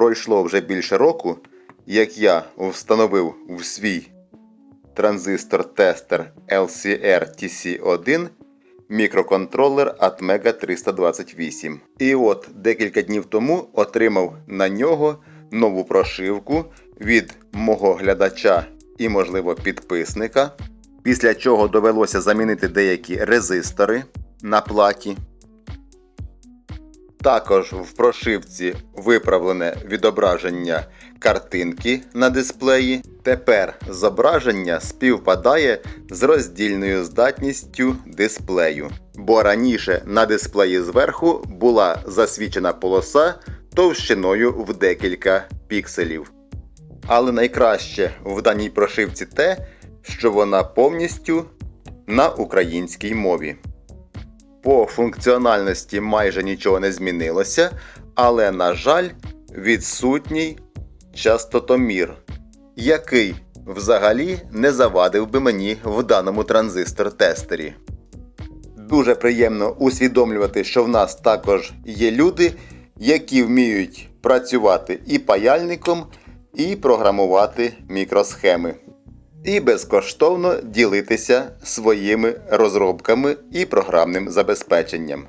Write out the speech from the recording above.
пройшло вже більше року, як я встановив в свій транзистор-тестер LCR TC1 мікроконтролер Atmega 328. І от декілька днів тому отримав на нього нову прошивку від мого глядача і, можливо, підписника. Після чого довелося замінити деякі резистори на платі. Також в прошивці виправлене відображення картинки на дисплеї. Тепер зображення співпадає з роздільною здатністю дисплею. Бо раніше на дисплеї зверху була засвічена полоса товщиною в декілька пікселів. Але найкраще в даній прошивці те, що вона повністю на українській мові. По функціональності майже нічого не змінилося, але, на жаль, відсутній частотомір, який взагалі не завадив би мені в даному транзистор-тестері. Дуже приємно усвідомлювати, що в нас також є люди, які вміють працювати і паяльником, і програмувати мікросхеми. І безкоштовно ділитися своїми розробками і програмним забезпеченням.